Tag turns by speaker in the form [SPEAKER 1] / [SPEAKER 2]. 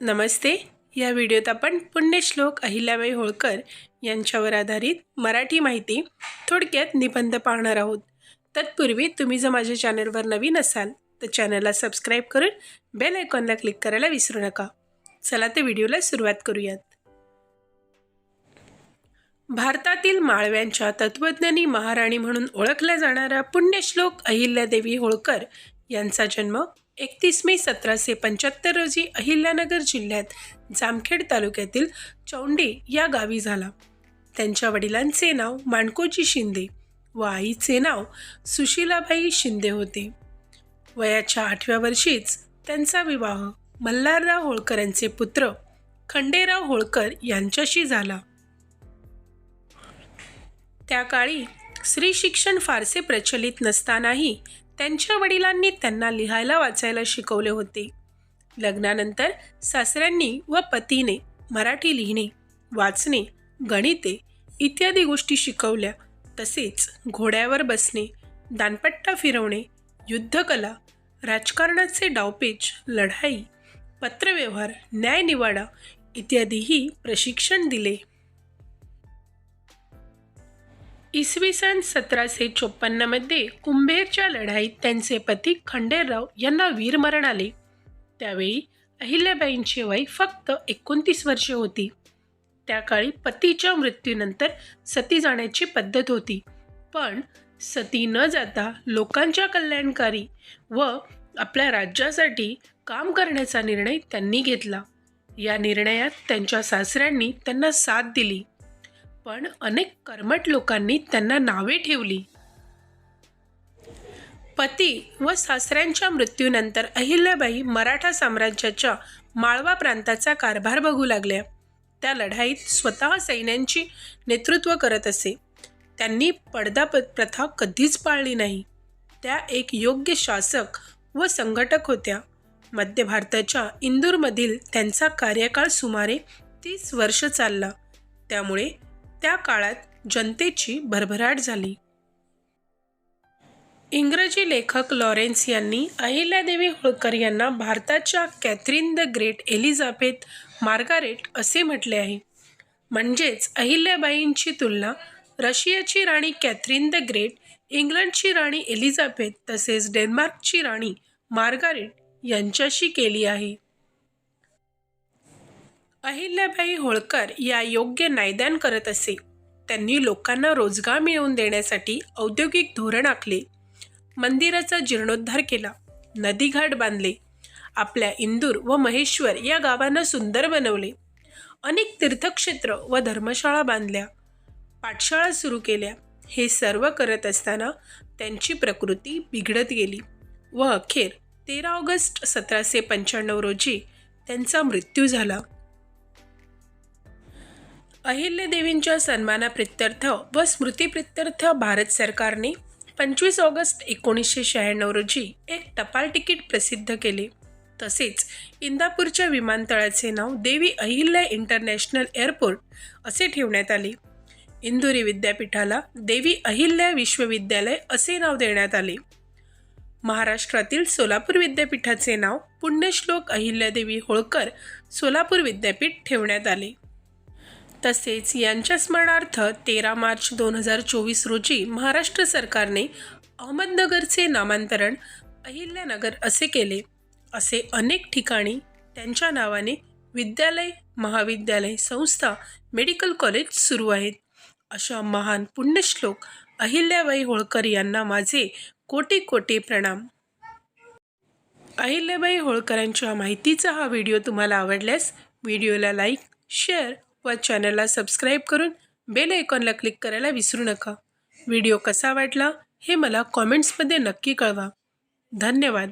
[SPEAKER 1] नमस्ते. या व्हिडिओत आपण पुण्यश्लोक अहिल्याबाई होळकर यांच्यावर आधारित मराठी माहिती थोडक्यात निबंध पाहणार आहोत. तत्पूर्वी तुम्ही जर माझ्या चॅनलवर नवीन असाल तर चॅनलला सबस्क्राईब करून बेल आयकॉनला क्लिक करायला विसरू नका. चला ते व्हिडिओला सुरुवात करूयात. भारतातील माळव्यांच्या तत्त्वज्ञानी महाराणी म्हणून ओळखल्या जाणाऱ्या पुण्यश्लोक अहिल्यादेवी होळकर यांचा जन्म एकतीस मे सतराशे पंच्याहत्तर रोजी अहिल्यानगर जिल्ह्यात जामखेड तालुक्यातील चौंडी या गावी झाला. त्यांच्या वडिलांचे नाव माणकोजी शिंदे व आईचे नाव सुशीलाबाई शिंदे होते. वयाच्या आठव्या वर्षीच त्यांचा विवाह मल्हारराव होळकरांचे पुत्र खंडेराव होळकर यांच्याशी झाला. त्या काळी स्त्री शिक्षण फारसे प्रचलित नसतानाही त्यांच्या वडिलांनी त्यांना लिहायला वाचायला शिकवले होते. लग्नानंतर सासऱ्यांनी व पतीने मराठी लिहिणे वाचणे गणिते इत्यादी गोष्टी शिकवल्या. तसेच घोड्यावर बसणे दानपट्टा फिरवणे युद्धकला राजकारणाचे डावपेच लढाई पत्रव्यवहार न्यायनिवाडा इत्यादीही प्रशिक्षण दिले. इसवी सन सतराशे चोपन्नमध्ये कुंभेरच्या लढाईत त्यांचे पती खंडेराव यांना वीरमरण आले त्यावेळी अहिल्याबाईंची वय फक्त एकोणतीस वर्षे होती. त्या काळी पतीच्या मृत्यूनंतर सती जाण्याची पद्धत होती. पण सती न जाता लोकांच्या कल्याणकारी व आपल्या राज्यासाठी काम करण्याचा निर्णय त्यांनी घेतला. या निर्णयात त्यांच्या सासऱ्यांनी त्यांना साथ दिली. पण अनेक कर्मठ लोकांनी त्यांना नावे ठेवली. पती व सासऱ्यांच्या मृत्यूनंतर अहिल्याबाई मराठा साम्राज्याच्या माळवा प्रांताचा कारभार बघू लागल्या. त्या लढाईत स्वतः सैन्यांची नेतृत्व करत असे. त्यांनी पडदा प्रथा कधीच पाळली नाही. त्या एक योग्य शासक व संघटक होत्या. मध्य भारताच्या इंदूरमधील त्यांचा कार्यकाळ सुमारे तीस वर्ष चालला. त्यामुळे त्या काळात जनतेची भरभराट झाली. इंग्रजी लेखक लॉरेन्स यांनी अहिल्यादेवी होळकर यांना भारताच्या Catherine the Great Elizabeth Margaret असे म्हटले आहे. म्हणजेच अहिल्याबाईंची तुलना रशियाची राणी कॅथरीन द ग्रेट इंग्लंडची राणी एलिझाबेथ तसेच डेन्मार्कची राणी मार्गारेट यांच्याशी केली आहे. अहिल्याबाई होळकर या योग्य नायदान करत असे. त्यांनी लोकांना रोजगार मिळवून देण्यासाठी औद्योगिक धोरण आखले. मंदिराचा जीर्णोद्धार केला. नदीघाट बांधले. आपल्या इंदूर व महेश्वर या गावांना सुंदर बनवले. अनेक तीर्थक्षेत्र व धर्मशाळा बांधल्या. पाठशाळा सुरू केल्या. हे सर्व करत असताना त्यांची प्रकृती बिघडत गेली व अखेर तेरा ऑगस्ट सतराशे पंच्याण्णव रोजी त्यांचा मृत्यू झाला. अहिल्यादेवींच्या सन्मानाप्रित्यर्थ व स्मृतीप्रित्यर्थ भारत सरकारने पंचवीस ऑगस्ट एकोणीसशे शहाण्णव रोजी एक टपाल तिकीट प्रसिद्ध केले. तसेच इंदापूरच्या विमानतळाचे नाव देवी अहिल्या इंटरनॅशनल एअरपोर्ट असे ठेवण्यात आले. इंदुरी विद्यापीठाला देवी अहिल्या विश्वविद्यालय असे नाव देण्यात आले. महाराष्ट्रातील सोलापूर विद्यापीठाचे नाव पुण्यश्लोक अहिल्यादेवी होळकर सोलापूर विद्यापीठ ठेवण्यात आले. तसेच यांच्या स्मरणार्थ तेरा मार्च दोन हजार चोवीस रोजी महाराष्ट्र सरकारने अहमदनगरचे नामांतरण अहिल्यानगर असे केले. असे अनेक ठिकाणी त्यांच्या नावाने विद्यालय महाविद्यालय संस्था मेडिकल कॉलेज सुरू आहेत. अशा महान पुण्यश्लोक अहिल्याबाई होळकर यांना माझे कोटी कोटी प्रणाम. अहिल्याबाई होळकरांच्या माहितीचा हा व्हिडिओ तुम्हाला आवडल्यास व्हिडिओला लाईक शेअर व चॅनलला सबस्क्राईब करून बेल आयकॉनला क्लिक करायला विसरू नका. व्हिडिओ कसा वाटला हे मला कॉमेंट्समध्ये नक्की कळवा. धन्यवाद.